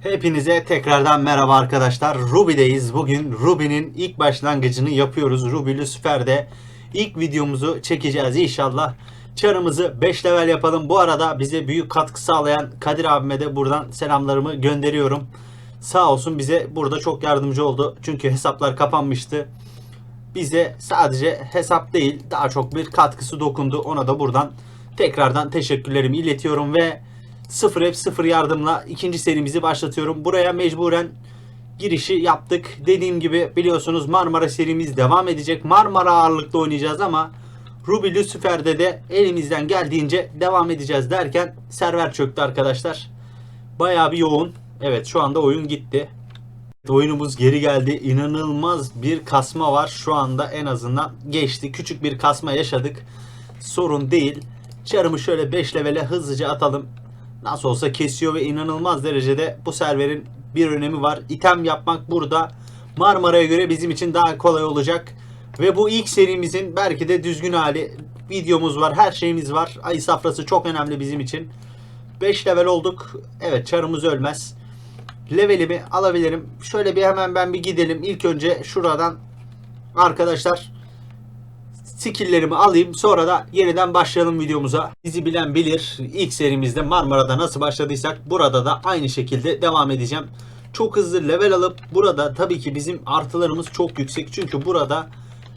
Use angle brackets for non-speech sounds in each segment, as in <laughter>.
Hepinize tekrardan merhaba arkadaşlar. Ruby'deyiz. Bugün Ruby'nin ilk başlangıcını yapıyoruz. Ruby Lucifer'de ilk videomuzu çekeceğiz inşallah. Çarımızı 5 level yapalım. Bu arada bize büyük katkı sağlayan Kadir abime de buradan selamlarımı gönderiyorum. Sağ olsun bize burada çok yardımcı oldu. Çünkü hesaplar kapanmıştı. Bize sadece hesap değil daha çok bir katkısı dokundu. Ona da buradan tekrardan teşekkürlerimi iletiyorum ve 0 hep 0 yardımla ikinci serimizi başlatıyorum. Buraya mecburen girişi yaptık. Dediğim gibi biliyorsunuz Marmara serimiz devam edecek. Marmara ağırlıklı oynayacağız ama Ruby Lucifer'de de elimizden geldiğince devam edeceğiz derken server çöktü arkadaşlar. Bayağı bir yoğun. Evet şu anda oyun gitti. Oyunumuz geri geldi. İnanılmaz bir kasma var. Şu anda en azından geçti. Küçük bir kasma yaşadık. Sorun değil. Çarımı şöyle 5 levele hızlıca atalım. Nasıl olsa kesiyor ve inanılmaz derecede bu serverin bir önemi var. İtem yapmak burada Marmara'ya göre bizim için daha kolay olacak. Ve bu ilk serimizin belki de düzgün hali. Videomuz var, her şeyimiz var. Ay safrası çok önemli bizim için. 5 level olduk. Evet çarımız ölmez. Levelimi alabilirim. Şöyle bir hemen ben bir gidelim. İlk önce şuradan arkadaşlar skilllerimi alayım. Sonra da yeniden başlayalım videomuza. Bizi bilen bilir. İlk serimizde Marmara'da nasıl başladıysak burada da aynı şekilde devam edeceğim. Çok hızlı level alıp burada tabii ki bizim artılarımız çok yüksek. Çünkü burada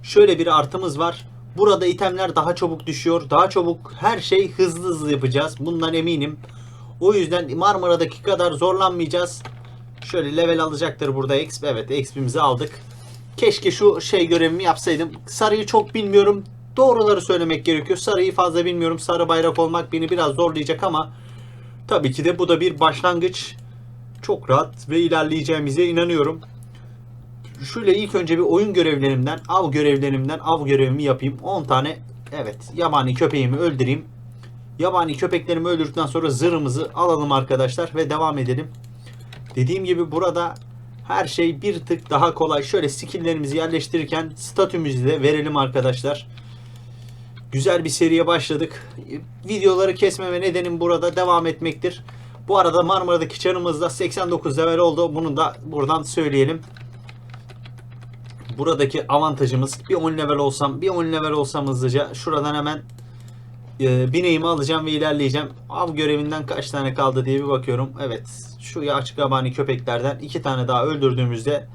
şöyle bir artımız var. Burada itemler daha çabuk düşüyor. Daha çabuk her şey hızlı hızlı yapacağız. Bundan eminim. O yüzden Marmara'daki kadar zorlanmayacağız. Şöyle level alacaktır burada exp. Evet exp'imizi aldık. Keşke şu şey görevimi yapsaydım. Sarıyı çok bilmiyorum. Doğruları söylemek gerekiyor. Sarıyı fazla bilmiyorum. Sarı bayrak olmak beni biraz zorlayacak ama tabii ki de bu da bir başlangıç. Çok rahat ve ilerleyeceğimize inanıyorum. Şöyle ilk önce bir oyun görevlerimden, av görevlerimden av görevimi yapayım. 10 tane evet yabani köpeğimi öldüreyim. Yabani köpeklerimi öldürdükten sonra zırhımızı alalım arkadaşlar ve devam edelim. Dediğim gibi burada her şey bir tık daha kolay. Şöyle skilllerimizi yerleştirirken statümüzü de verelim arkadaşlar. Güzel bir seriye başladık. Videoları kesmeme nedenim burada devam etmektir. Bu arada Marmara'daki çarımız da 89 level oldu. Bunu da buradan söyleyelim. Buradaki avantajımız bir 10 level olsam, bir 10 level olsam hızlıca şuradan hemen e, bineğimi alacağım ve ilerleyeceğim. Av görevinden kaç tane kaldı diye bir bakıyorum. Evet şu açık yabani köpeklerden iki tane daha öldürdüğümüzde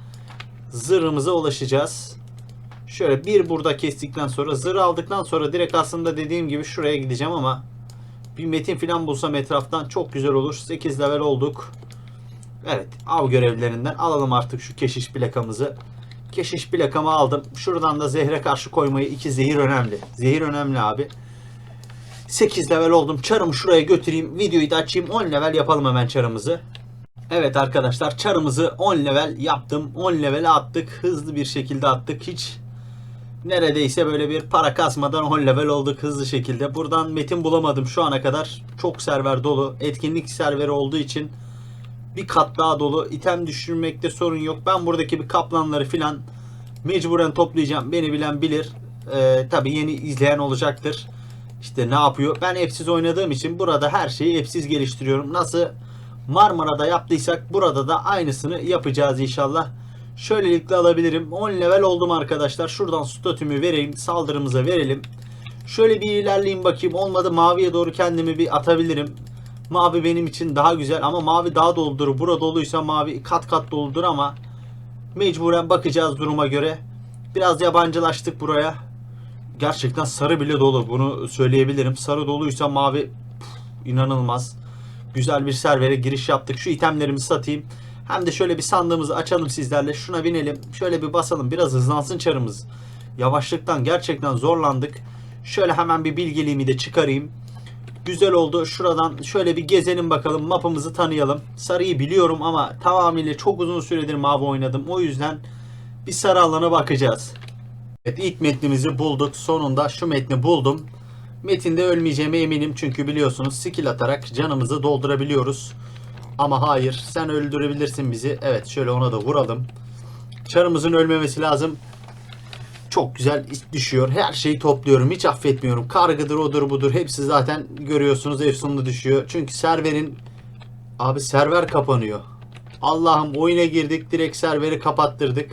zırhımıza ulaşacağız. Şöyle bir burada kestikten sonra zırh aldıktan sonra direkt aslında dediğim gibi şuraya gideceğim ama bir metin falan bulsam etraftan çok güzel olur. 8 level olduk. Evet av görevlerinden alalım artık şu keşiş plakamızı. Keşiş plakamı aldım. Şuradan da zehre karşı koymayı iki zehir önemli. Zehir önemli abi. 8 level oldum. Çarımı şuraya götüreyim. Videoyu da açayım. 10 level yapalım hemen çarımızı. Evet arkadaşlar çarımızı 10 level yaptım. 10 level'e attık. Hızlı bir şekilde attık. Hiç neredeyse böyle bir para kasmadan 10 level olduk hızlı şekilde. Buradan metin bulamadım şu ana kadar. Çok server dolu. Etkinlik serveri olduğu için bir kat daha dolu. İtem düşürmekte sorun yok. Ben buradaki bir kaplanları filan mecburen toplayacağım. Beni bilen bilir. Ee, tabii yeni izleyen olacaktır. İşte ne yapıyor? Ben hepsiz oynadığım için burada her şeyi hepsiz geliştiriyorum. Nasıl Marmara'da yaptıysak burada da aynısını yapacağız inşallah. Şöylelikle alabilirim. 10 level oldum arkadaşlar. Şuradan statümü vereyim. Saldırımıza verelim. Şöyle bir ilerleyeyim bakayım. Olmadı maviye doğru kendimi bir atabilirim. Mavi benim için daha güzel ama mavi daha doludur. Burada doluysa mavi kat kat doludur ama mecburen bakacağız duruma göre. Biraz yabancılaştık buraya. Gerçekten sarı bile dolu. Bunu söyleyebilirim. Sarı doluysa mavi puf, inanılmaz. Güzel bir servere giriş yaptık. Şu itemlerimi satayım. Hem de şöyle bir sandığımızı açalım sizlerle. Şuna binelim. Şöyle bir basalım. Biraz hızlansın çarımız. Yavaşlıktan gerçekten zorlandık. Şöyle hemen bir bilgeliğimi de çıkarayım. Güzel oldu. Şuradan şöyle bir gezelim bakalım. Mapımızı tanıyalım. Sarıyı biliyorum ama tamamıyla çok uzun süredir mavi oynadım. O yüzden bir sarı alana bakacağız. Evet ilk metnimizi bulduk. Sonunda şu metni buldum. Metinde ölmeyeceğime eminim çünkü biliyorsunuz skill atarak canımızı doldurabiliyoruz. Ama hayır sen öldürebilirsin bizi. Evet şöyle ona da vuralım. Çarımızın ölmemesi lazım. Çok güzel düşüyor. Her şeyi topluyorum. Hiç affetmiyorum. Kargıdır odur budur. Hepsi zaten görüyorsunuz efsunlu düşüyor. Çünkü serverin abi server kapanıyor. Allah'ım oyuna girdik direkt serveri kapattırdık.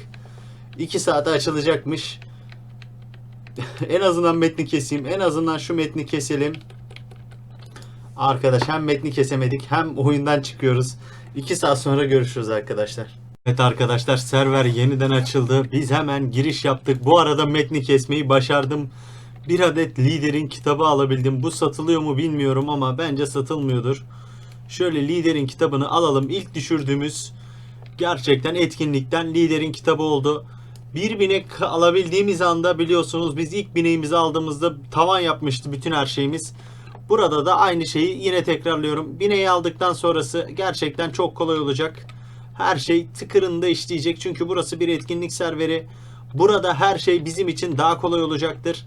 2 saate açılacakmış. <laughs> en azından metni keseyim. En azından şu metni keselim. Arkadaş hem metni kesemedik hem oyundan çıkıyoruz. 2 saat sonra görüşürüz arkadaşlar. Evet arkadaşlar server yeniden açıldı. Biz hemen giriş yaptık. Bu arada metni kesmeyi başardım. Bir adet liderin kitabı alabildim. Bu satılıyor mu bilmiyorum ama bence satılmıyordur. Şöyle liderin kitabını alalım. İlk düşürdüğümüz gerçekten etkinlikten liderin kitabı oldu. Bir binek alabildiğimiz anda biliyorsunuz biz ilk bineğimizi aldığımızda tavan yapmıştı bütün her şeyimiz. Burada da aynı şeyi yine tekrarlıyorum. Bineği aldıktan sonrası gerçekten çok kolay olacak. Her şey tıkırında işleyecek. Çünkü burası bir etkinlik serveri. Burada her şey bizim için daha kolay olacaktır.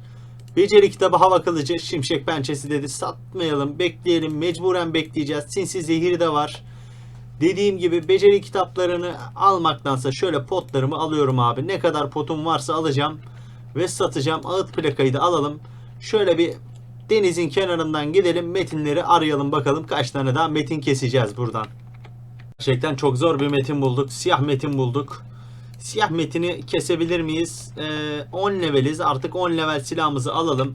Beceri kitabı hava kılıcı şimşek pençesi dedi. Satmayalım bekleyelim mecburen bekleyeceğiz. Sinsi zehir de var. Dediğim gibi beceri kitaplarını almaktansa şöyle potlarımı alıyorum abi. Ne kadar potum varsa alacağım ve satacağım. Ağıt plakayı da alalım. Şöyle bir denizin kenarından gidelim metinleri arayalım bakalım kaç tane daha metin keseceğiz buradan. Gerçekten çok zor bir metin bulduk. Siyah metin bulduk. Siyah metini kesebilir miyiz? Ee, 10 leveliz. Artık 10 level silahımızı alalım.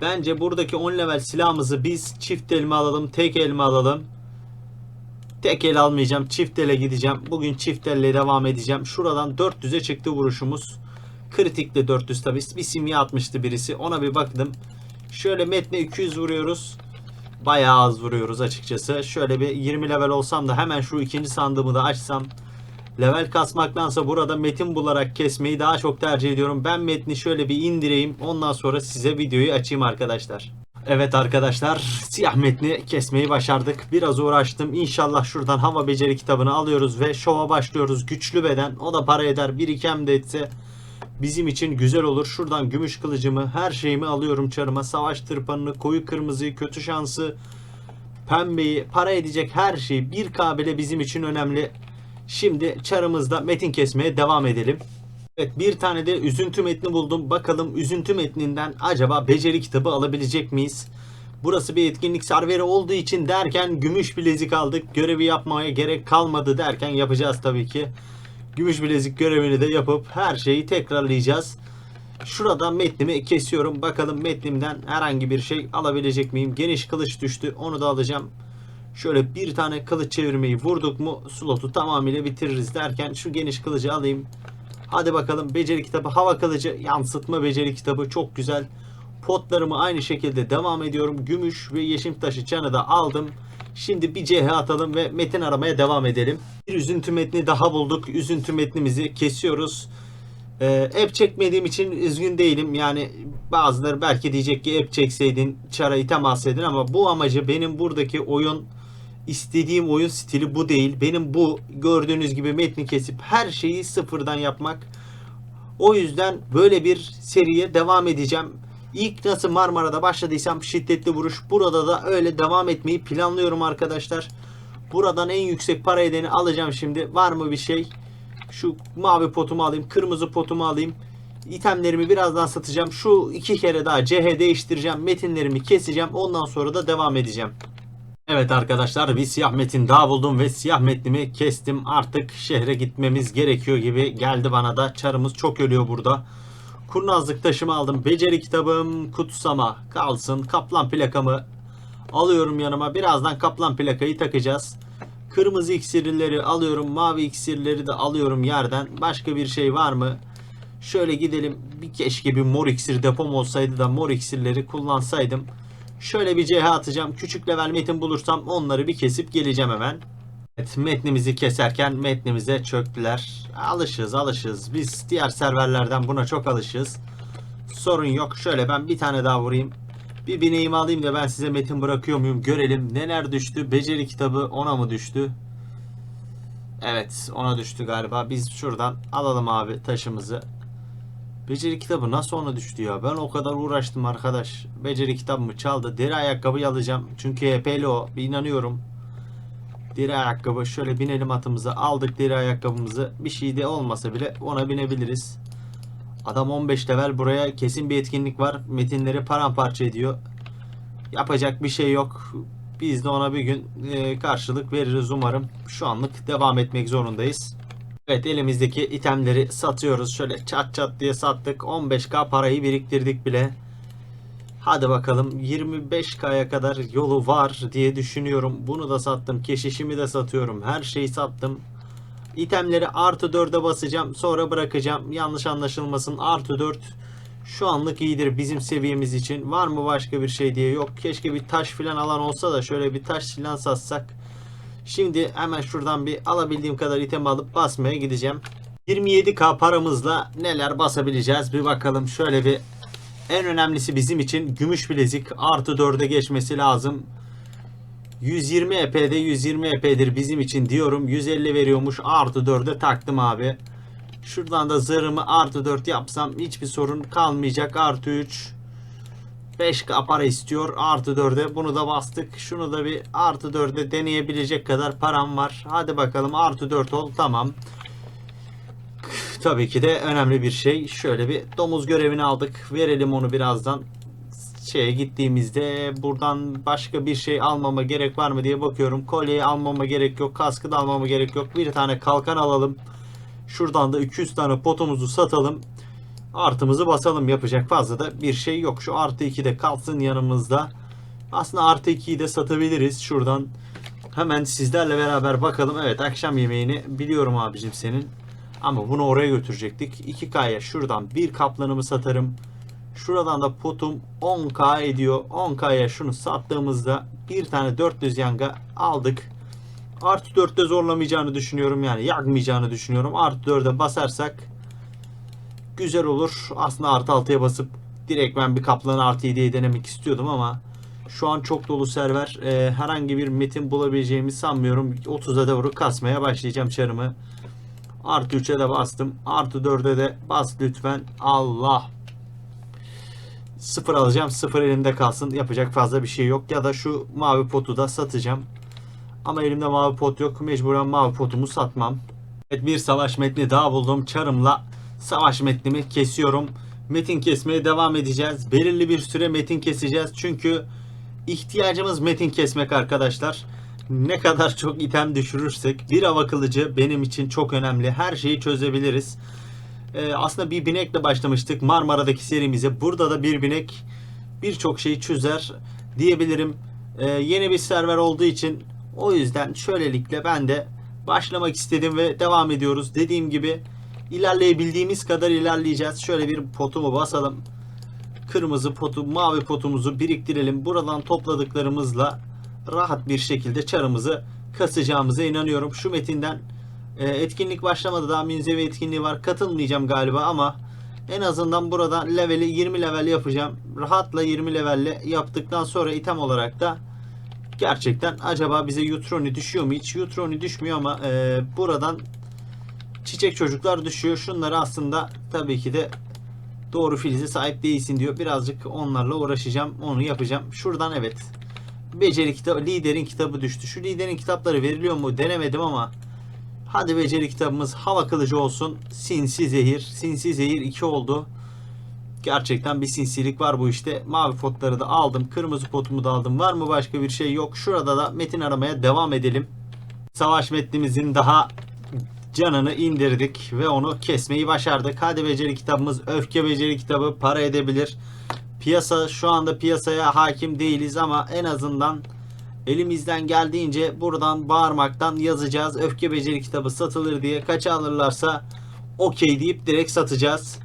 Bence buradaki 10 level silahımızı biz çift elma alalım, tek elma alalım. Tek el almayacağım. Çift ele gideceğim. Bugün çift elle devam edeceğim. Şuradan 400'e çıktı vuruşumuz. Kritikte 400 tabi. Bir simya atmıştı birisi. Ona bir baktım. Şöyle metne 200 vuruyoruz. Bayağı az vuruyoruz açıkçası. Şöyle bir 20 level olsam da hemen şu ikinci sandığımı da açsam. Level kasmaktansa burada metin bularak kesmeyi daha çok tercih ediyorum. Ben metni şöyle bir indireyim. Ondan sonra size videoyu açayım arkadaşlar. Evet arkadaşlar siyah metni kesmeyi başardık. Biraz uğraştım. İnşallah şuradan hava beceri kitabını alıyoruz ve şova başlıyoruz. Güçlü beden o da para eder. Bir ikem de etse bizim için güzel olur. Şuradan gümüş kılıcımı her şeyimi alıyorum çarıma. Savaş tırpanını, koyu kırmızıyı, kötü şansı, pembeyi, para edecek her şey bir kabile bizim için önemli. Şimdi çarımızda metin kesmeye devam edelim. Evet bir tane de üzüntü metni buldum. Bakalım üzüntü metninden acaba beceri kitabı alabilecek miyiz? Burası bir etkinlik serveri olduğu için derken gümüş bilezik aldık. Görevi yapmaya gerek kalmadı derken yapacağız tabii ki. Gümüş bilezik görevini de yapıp her şeyi tekrarlayacağız. Şurada metnimi kesiyorum. Bakalım metnimden herhangi bir şey alabilecek miyim? Geniş kılıç düştü. Onu da alacağım. Şöyle bir tane kılıç çevirmeyi vurduk mu slotu tamamıyla bitiririz derken şu geniş kılıcı alayım. Hadi bakalım beceri kitabı hava kılıcı yansıtma beceri kitabı çok güzel. Potlarımı aynı şekilde devam ediyorum. Gümüş ve yeşim taşı çanı da aldım. Şimdi bir CH atalım ve metin aramaya devam edelim. Bir üzüntü metni daha bulduk. Üzüntü metnimizi kesiyoruz. Ee, app çekmediğim için üzgün değilim. Yani bazıları belki diyecek ki app çekseydin, çara item alsaydın ama bu amacı benim buradaki oyun istediğim oyun stili bu değil. Benim bu gördüğünüz gibi metni kesip her şeyi sıfırdan yapmak. O yüzden böyle bir seriye devam edeceğim. İlk nasıl Marmara'da başladıysam şiddetli vuruş. Burada da öyle devam etmeyi planlıyorum arkadaşlar. Buradan en yüksek para edeni alacağım şimdi. Var mı bir şey? Şu mavi potumu alayım. Kırmızı potumu alayım. İtemlerimi birazdan satacağım. Şu iki kere daha CH değiştireceğim. Metinlerimi keseceğim. Ondan sonra da devam edeceğim. Evet arkadaşlar bir siyah metin daha buldum ve siyah metnimi kestim. Artık şehre gitmemiz gerekiyor gibi geldi bana da. Çarımız çok ölüyor burada. Kurnazlık taşımı aldım. Beceri kitabım kutsama kalsın. Kaplan plakamı alıyorum yanıma. Birazdan kaplan plakayı takacağız. Kırmızı iksirleri alıyorum. Mavi iksirleri de alıyorum yerden. Başka bir şey var mı? Şöyle gidelim. Bir keşke bir mor iksir depom olsaydı da mor iksirleri kullansaydım. Şöyle bir CH atacağım. Küçük level metin bulursam onları bir kesip geleceğim hemen. Evet, metnimizi keserken metnimize çöktüler. Alışız alışız. Biz diğer serverlerden buna çok alışız. Sorun yok. Şöyle ben bir tane daha vurayım. Bir bineğimi alayım da ben size metin bırakıyor muyum görelim. Neler düştü? Beceri kitabı ona mı düştü? Evet ona düştü galiba. Biz şuradan alalım abi taşımızı. Beceri kitabı nasıl ona düştü ya? Ben o kadar uğraştım arkadaş. Beceri kitabımı çaldı. Deri ayakkabı alacağım. Çünkü HP'li o. İnanıyorum. Deri ayakkabı. Şöyle binelim atımıza. Aldık deri ayakkabımızı. Bir şey de olmasa bile ona binebiliriz. Adam 15 level. Buraya kesin bir etkinlik var. Metinleri paramparça ediyor. Yapacak bir şey yok. Biz de ona bir gün e, karşılık veririz umarım. Şu anlık devam etmek zorundayız. Evet elimizdeki itemleri satıyoruz. Şöyle çat çat diye sattık. 15k parayı biriktirdik bile. Hadi bakalım 25k'ya kadar yolu var diye düşünüyorum. Bunu da sattım. Keşişimi de satıyorum. Her şeyi sattım. İtemleri artı 4'e basacağım. Sonra bırakacağım. Yanlış anlaşılmasın. Artı 4 şu anlık iyidir bizim seviyemiz için. Var mı başka bir şey diye yok. Keşke bir taş filan alan olsa da şöyle bir taş filan satsak. Şimdi hemen şuradan bir alabildiğim kadar item alıp basmaya gideceğim. 27k paramızla neler basabileceğiz bir bakalım. Şöyle bir en önemlisi bizim için gümüş bilezik artı 4'e geçmesi lazım. 120 EP'de 120 EP'dir bizim için diyorum. 150 veriyormuş artı 4'e taktım abi. Şuradan da zırhımı artı 4 yapsam hiçbir sorun kalmayacak. Artı 3 5k para istiyor. Artı 4'e bunu da bastık. Şunu da bir artı 4'e deneyebilecek kadar param var. Hadi bakalım artı 4 ol. Tamam. Tabii ki de önemli bir şey. Şöyle bir domuz görevini aldık. Verelim onu birazdan. Şeye gittiğimizde buradan başka bir şey almama gerek var mı diye bakıyorum. Kolyeyi almama gerek yok. Kaskı da almama gerek yok. Bir tane kalkan alalım. Şuradan da 200 tane potumuzu satalım. Artımızı basalım. Yapacak fazla da bir şey yok. Şu artı 2 de kalsın yanımızda. Aslında artı 2'yi de satabiliriz. Şuradan hemen sizlerle beraber bakalım. Evet akşam yemeğini biliyorum abicim senin. Ama bunu oraya götürecektik. 2K'ya şuradan bir kaplanımı satarım. Şuradan da potum 10K ediyor. 10K'ya şunu sattığımızda bir tane 400 yanga aldık. Artı 4'te zorlamayacağını düşünüyorum yani yakmayacağını düşünüyorum. Artı 4'e basarsak güzel olur. Aslında artı 6'ya basıp direkt ben bir kaplanı artı 7'ye denemek istiyordum ama şu an çok dolu server. Ee, herhangi bir metin bulabileceğimi sanmıyorum. 30'a doğru kasmaya başlayacağım çarımı. Artı 3'e de bastım. Artı 4'e de bas lütfen. Allah. Sıfır alacağım. Sıfır elimde kalsın. Yapacak fazla bir şey yok. Ya da şu mavi potu da satacağım. Ama elimde mavi pot yok. Mecburen mavi potumu satmam. Evet bir savaş metni daha buldum. Çarımla savaş metnimi kesiyorum. Metin kesmeye devam edeceğiz. Belirli bir süre metin keseceğiz. Çünkü ihtiyacımız metin kesmek arkadaşlar. Ne kadar çok item düşürürsek bir hava kılıcı benim için çok önemli. Her şeyi çözebiliriz. Ee, aslında bir binekle başlamıştık Marmara'daki serimize. Burada da bir binek birçok şeyi çözer diyebilirim. Ee, yeni bir server olduğu için o yüzden şöylelikle ben de başlamak istedim ve devam ediyoruz. Dediğim gibi ilerleyebildiğimiz kadar ilerleyeceğiz. Şöyle bir potumu basalım. Kırmızı potu, mavi potumuzu biriktirelim. Buradan topladıklarımızla rahat bir şekilde çarımızı kasacağımıza inanıyorum. Şu metinden e, etkinlik başlamadı daha münzevi etkinliği var. Katılmayacağım galiba ama en azından burada leveli 20 level yapacağım. Rahatla 20 levelle yaptıktan sonra item olarak da gerçekten acaba bize Yutroni düşüyor mu? Hiç Yutroni düşmüyor ama e, buradan çiçek çocuklar düşüyor. Şunları aslında tabii ki de doğru filize sahip değilsin diyor. Birazcık onlarla uğraşacağım. Onu yapacağım. Şuradan evet. Beceri kitabı, liderin kitabı düştü. Şu liderin kitapları veriliyor mu denemedim ama hadi beceri kitabımız hava kılıcı olsun. Sinsi zehir. Sinsi zehir 2 oldu. Gerçekten bir sinsilik var bu işte. Mavi potları da aldım. Kırmızı potumu da aldım. Var mı başka bir şey yok. Şurada da metin aramaya devam edelim. Savaş metnimizin daha canını indirdik ve onu kesmeyi başardık. Hadi beceri kitabımız öfke beceri kitabı para edebilir. Piyasa şu anda piyasaya hakim değiliz ama en azından elimizden geldiğince buradan bağırmaktan yazacağız. Öfke beceri kitabı satılır diye kaça alırlarsa okey deyip direkt satacağız.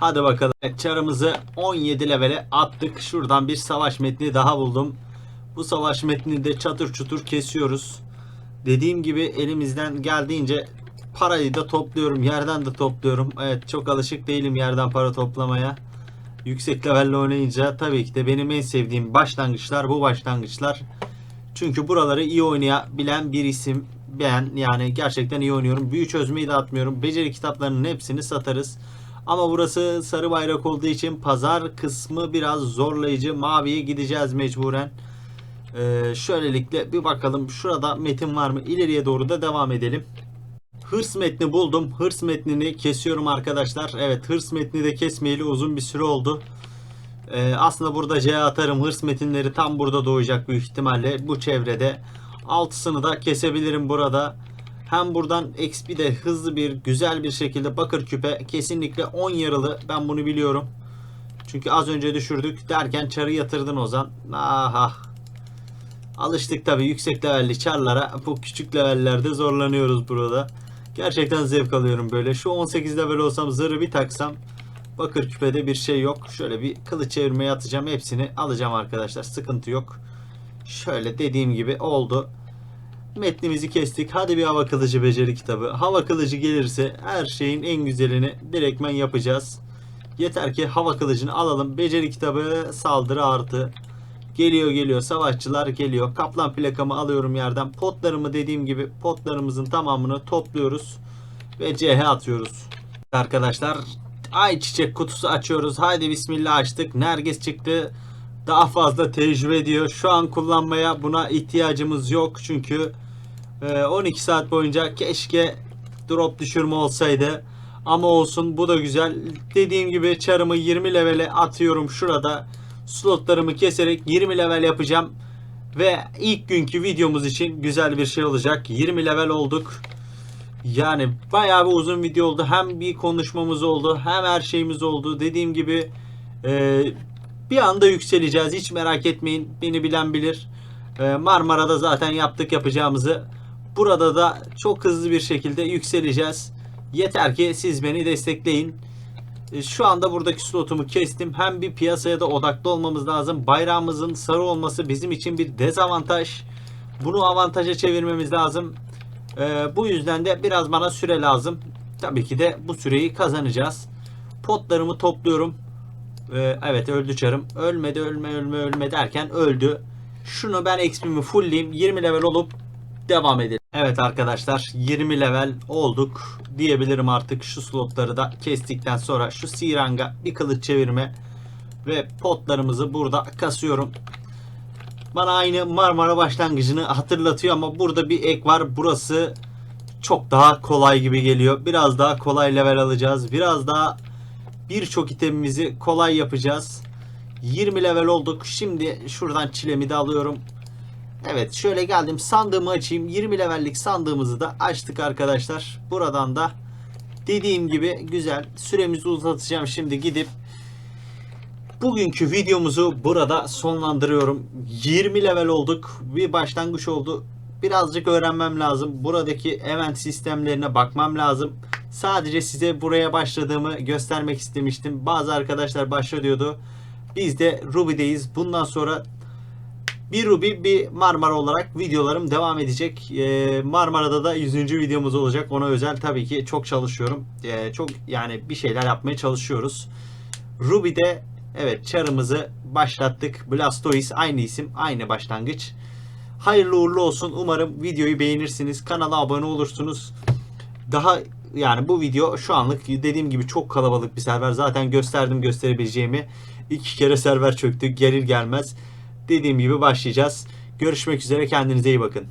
Hadi bakalım. Çarımızı 17 levele attık. Şuradan bir savaş metni daha buldum. Bu savaş metnini de çatır çutur kesiyoruz. Dediğim gibi elimizden geldiğince parayı da topluyorum. Yerden de topluyorum. Evet çok alışık değilim yerden para toplamaya. Yüksek levelle oynayınca tabii ki de benim en sevdiğim başlangıçlar bu başlangıçlar. Çünkü buraları iyi oynayabilen bir isim ben yani gerçekten iyi oynuyorum. Büyü çözmeyi de atmıyorum. Beceri kitaplarının hepsini satarız. Ama burası sarı bayrak olduğu için pazar kısmı biraz zorlayıcı. Maviye gideceğiz mecburen. Ee, şöylelikle bir bakalım şurada metin var mı? İleriye doğru da devam edelim. Hırs metni buldum. Hırs metnini kesiyorum arkadaşlar. Evet hırs metni de kesmeyeli uzun bir süre oldu. Ee, aslında burada C atarım. Hırs metinleri tam burada doğacak büyük ihtimalle. Bu çevrede. Altısını da kesebilirim burada. Hem buradan XP de hızlı bir güzel bir şekilde bakır küpe kesinlikle 10 yarılı ben bunu biliyorum. Çünkü az önce düşürdük derken çarı yatırdın Ozan. Aha. Alıştık tabi yüksek levelli çarlara. Bu küçük levellerde zorlanıyoruz burada. Gerçekten zevk alıyorum böyle. Şu 18 level olsam zırhı bir taksam bakır küpede bir şey yok. Şöyle bir kılıç çevirmeye atacağım. Hepsini alacağım arkadaşlar. Sıkıntı yok. Şöyle dediğim gibi oldu. Metnimizi kestik. Hadi bir hava kılıcı beceri kitabı. Hava kılıcı gelirse her şeyin en güzelini direktmen yapacağız. Yeter ki hava kılıcını alalım. Beceri kitabı saldırı artı. Geliyor geliyor savaşçılar geliyor. Kaplan plakamı alıyorum yerden. Potlarımı dediğim gibi potlarımızın tamamını topluyoruz. Ve CH atıyoruz. Arkadaşlar ayçiçek kutusu açıyoruz. Haydi bismillah açtık. Nergis çıktı. Daha fazla tecrübe ediyor. Şu an kullanmaya buna ihtiyacımız yok. Çünkü e, 12 saat boyunca keşke drop düşürme olsaydı. Ama olsun bu da güzel. Dediğim gibi çarımı 20 levele atıyorum şurada. Slotlarımı keserek 20 level yapacağım. Ve ilk günkü videomuz için güzel bir şey olacak. 20 level olduk. Yani bayağı bir uzun video oldu. Hem bir konuşmamız oldu hem her şeyimiz oldu. Dediğim gibi e, bir anda yükseleceğiz. Hiç merak etmeyin. Beni bilen bilir. E, Marmara'da zaten yaptık yapacağımızı. Burada da çok hızlı bir şekilde yükseleceğiz. Yeter ki siz beni destekleyin. E, Şu anda buradaki slotumu kestim. Hem bir piyasaya da odaklı olmamız lazım. Bayrağımızın sarı olması bizim için bir dezavantaj. Bunu avantaja çevirmemiz lazım. E, bu yüzden de biraz bana süre lazım. Tabii ki de bu süreyi kazanacağız. Potlarımı topluyorum. E, evet öldü çarım. Ölmedi ölme ölme ölme derken öldü. Şunu ben XP'mi fullleyeyim. 20 level olup devam edelim. Evet arkadaşlar 20 level olduk diyebilirim artık şu slotları da kestikten sonra şu Sirang'a bir kılıç çevirme ve potlarımızı burada kasıyorum. Bana aynı Marmara başlangıcını hatırlatıyor ama burada bir ek var. Burası çok daha kolay gibi geliyor. Biraz daha kolay level alacağız. Biraz daha birçok itemimizi kolay yapacağız. 20 level olduk. Şimdi şuradan çilemi de alıyorum. Evet şöyle geldim sandığımı açayım. 20 levellik sandığımızı da açtık arkadaşlar. Buradan da dediğim gibi güzel süremizi uzatacağım şimdi gidip bugünkü videomuzu burada sonlandırıyorum. 20 level olduk. Bir başlangıç oldu. Birazcık öğrenmem lazım. Buradaki event sistemlerine bakmam lazım. Sadece size buraya başladığımı göstermek istemiştim. Bazı arkadaşlar başla diyordu. Biz de Ruby'deyiz. Bundan sonra bir Ruby bir Marmara olarak videolarım devam edecek. Ee, Marmara'da da 100. videomuz olacak. Ona özel tabii ki çok çalışıyorum. Ee, çok yani bir şeyler yapmaya çalışıyoruz. Ruby'de evet çarımızı başlattık. Blastoise aynı isim, aynı başlangıç. Hayırlı uğurlu olsun. Umarım videoyu beğenirsiniz. Kanala abone olursunuz. Daha yani bu video şu anlık dediğim gibi çok kalabalık bir server. Zaten gösterdim gösterebileceğimi. İki kere server çöktü. Gelir gelmez dediğim gibi başlayacağız. Görüşmek üzere kendinize iyi bakın.